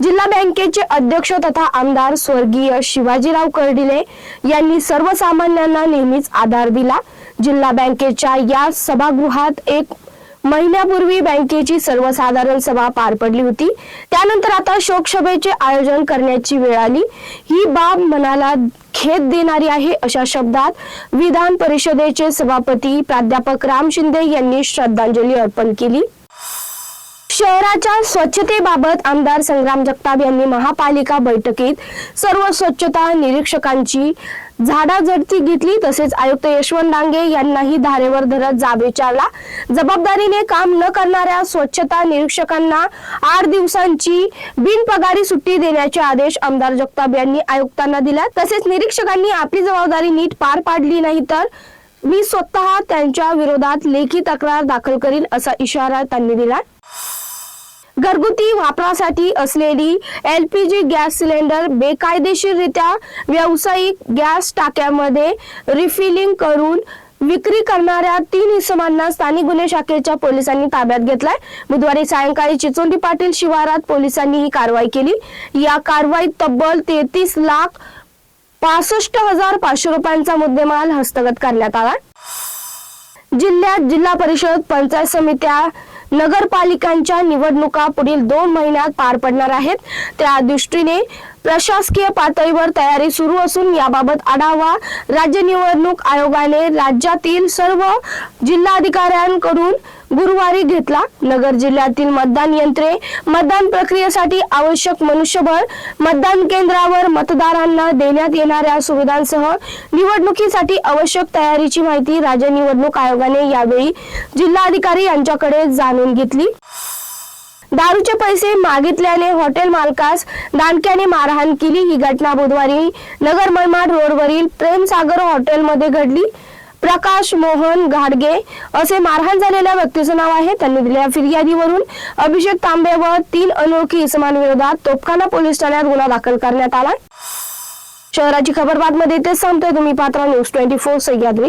जिल्हा बँकेचे अध्यक्ष तथा आमदार स्वर्गीय शिवाजीराव कर्डिले यांनी सर्वसामान्यांना नेहमीच आधार दिला. जिल्हा बँकेच्या या सभागृहात एक महिन्यापूर्वी बँकेची सर्वसाधारण सभा पार पडली होती. त्यानंतर आता शोकसभेचे आयोजन करण्याची वेळ आली. ही बाब मनाला खेद देणारी आहे अशा शब्दात विधान परिषदेचे सभापती प्राध्यापक राम शिंदे यांनी श्रद्धांजली अर्पण केली. शहराच्या स्वच्छतेबाबत आमदार संग्राम जगताप यांनी महापालिका बैठकीत सर्व स्वच्छता निरीक्षकांची झाडाझडती घेतली. तसेच आयुक्त यशवंत डांगे यांनाही धारेवर धरत जाब विचारला. जबाबदारीने काम न करणाऱ्या स्वच्छता निरीक्षकांना आठ दिवसांची बिनपगारी सुट्टी देण्याचे आदेश आमदार जगताप यांनी आयुक्तांना दिला. तसेच निरीक्षकांनी आपली जबाबदारी नीट पार पाडली नाही तर मी स्वतः त्यांच्या विरोधात लेखी तक्रार दाखल करीन असा इशारा त्यांनी दिला. घरगुती वापरासाठी असलेली L P G gas cylinder बेकायदेशीररित्या व्यावसायिक गॅस टाक्यामध्ये रिफिलिंग करून विक्री करणाऱ्या तीन इसमांना स्थानिक गुन्हे शाखेच्या पोलिसांनी ताब्यात घेतलाय. बुधवारी सायंकाळी चिचोंडी पाटील शिवारात पोलिसांनी ही कारवाई केली. या कारवाईत तब्बल तेहतीस लाख पासष्ट हजार पाचशे रुपयांचा मुद्देमाल हस्तगत करण्यात आला जिल्ह्यात जिल्हा परिषद पंचायत समित्या नगरपालिकांच्या निवडणुका पुढील दोन महिन्यात पार पडणार आहेत. त्या दृष्टीने प्रशासकीय पातळीवर तयारी सुरू असून याबाबत आढावा राज्य निवडणूक आयोगाने राज्यातील सर्व जिल्हाधिकाऱ्यांकडून गुरुवारी घेतला. नगर जिल्ह्यातील मतदान यंत्रे मतदान प्रक्रियेसाठी आवश्यक मनुष्यबळ मतदान केंद्रावर मतदारांना देण्यात येणाऱ्या सुविधांसह निवडणुकीसाठी आवश्यक तयारीची माहिती राज्य निवडणूक आयोगाने यावेळी जिल्हाधिकारी यांच्याकडे जाणून घेतली. दारूचे पैसे मागितल्याने हॉटेल मालकास दानक्याने मारहाण केली. ही घटना बुधवारी नगर मनमाड रोडवरील प्रेमसागर हॉटेलमध्ये घडली. प्रकाश मोहन घाडगे असे मारहाण झालेल्या व्यक्तीचं नाव आहे. त्यांनी दिलेल्या फिर्यादीवरून अभिषेक तांबे व तीन अनोळखी इसमांविरोधात तोपखाना पोलीस ठाण्यात गुन्हा दाखल करण्यात आला. शहराची खबर बातमध्ये ते सांगतोय तुम्ही पात्रा न्यूज ट्वेंटी फोर सह्याद्री.